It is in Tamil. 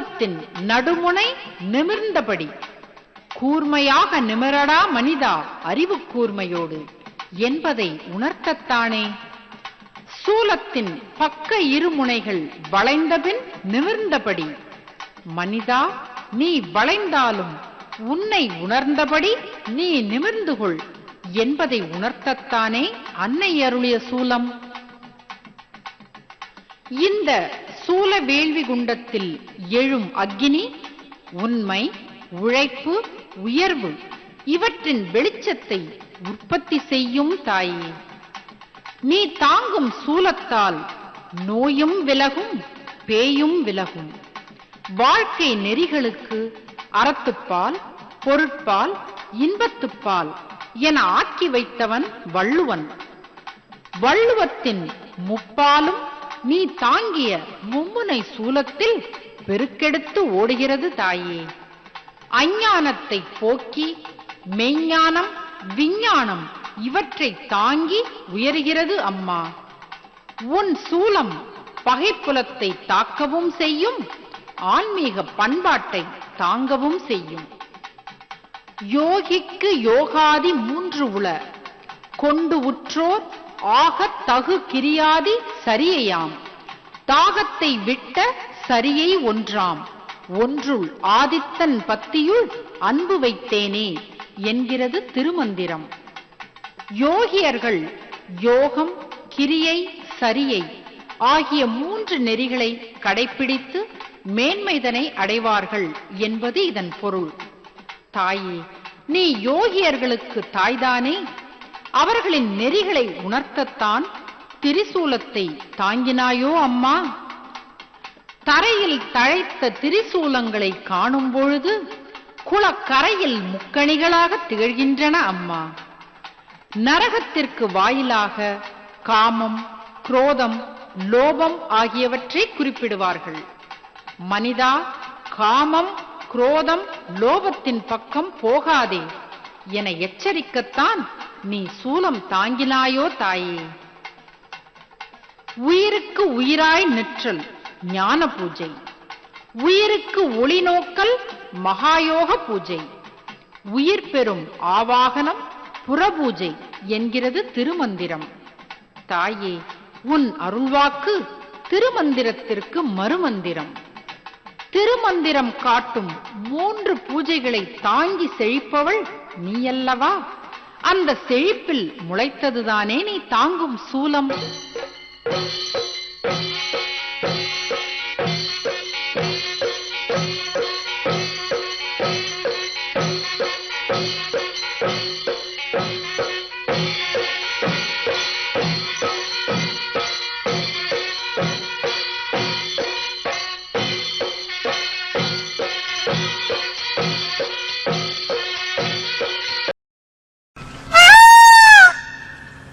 சூலத்தின் நடுமுனை நிமிர்ந்தபடி. கூர்மையாக நிமிரடா மனிதா அறிவு கூர்மையோடு என்பதை உணர்த்தத்தானே? சூலத்தின் பக்க இருமுனைகள் வளைந்தபின் நிமிர்ந்தபடி. மனிதா நீ வளைந்தாலும் உன்னை உணர்ந்தபடி நீ நிமிர்ந்து கொள் என்பதை உணர்த்தத்தானே அன்னை அருளிய சூலம்? இந்த சூல வேள்வி குண்டத்தில் எழும் அக்னி உண்மை உழைப்பு உயர்வு இவற்றின் வெளிச்சத்தை உற்பத்தி செய்யும் தாயே. நீ தாங்கும் சூலத்தால் நோயும் விலகும் பேயும் விலகும். வாழ்க்கை நெறிகளுக்கு அறத்துப்பால் பொருட்பால் இன்பத்துப்பால் என ஆக்கி வைத்தவன் வள்ளுவன். வள்ளுவத்தின் முப்பாலும் நீ தாங்கிய மும்முனை சூலத்தில் பெருக்கெடுத்து ஓடுகிறது தாயே. அஞ்ஞானத்தை போக்கி மெய்ஞானம் விஞ்ஞானம் இவற்றை தாங்கி உயர்கிறது அம்மா. உன் சூலம் பகைப்புலத்தை தாக்கவும் செய்யும் ஆன்மீக பண்பாட்டை தாங்கவும் செய்யும். யோகிக்கு யோகாதி மூன்று உள கொண்டு உற்றோர் ஆகத் தகு கிரியாதி சரியையாம். தாகத்தை விட்ட சரியை ஒன்றாம். ஒன்றுள் ஆதித்தன் பத்தியுள் அன்பு வைத்தேனே என்கிறது திருமந்திரம். யோகியர்கள் யோகம் கிரியை சரியை ஆகிய மூன்று நெறிகளை கடைபிடித்து மேன்மைதனை அடைவார்கள் என்பது இதன் பொருள். தாயே நீ யோகியர்களுக்கு தாய்தானே? அவர்களின் நெறிகளை உணர்த்தத்தான் திரிசூலத்தை தாங்கினாயோ அம்மா? தரையில் தழைத்த திரிசூலங்களை காணும் பொழுது குளக்கரையில் முக்கணிகளாக திகழ்கின்றன அம்மா. நரகத்திற்கு வாயிலாக காமம் குரோதம் லோபம் ஆகியவற்றை குறிப்பிடுவார்கள். மனிதா காமம் குரோதம் லோபத்தின் பக்கம் போகாதே என எச்சரிக்கத்தான் நீ சூலம் தாங்கினாயோ தாயே? உயிருக்கு உயிராய் நிற்றல் ஞான பூஜை. உயிருக்கு ஒளி நோக்கல் மகாயோக பூஜை. உயிர் பெறும் ஆவாகனம் புறபூஜை என்கிறது திருமந்திரம். தாயே உன் அருள்வாக்கு திருமந்திரத்திற்கு மறுமந்திரம். திருமந்திரம் காட்டும் மூன்று பூஜைகளை தாங்கி செழிப்பவள் நீயல்லவா? அந்த செழிப்பில் முளைத்ததுதானே நீ தாங்கும் சூலம்?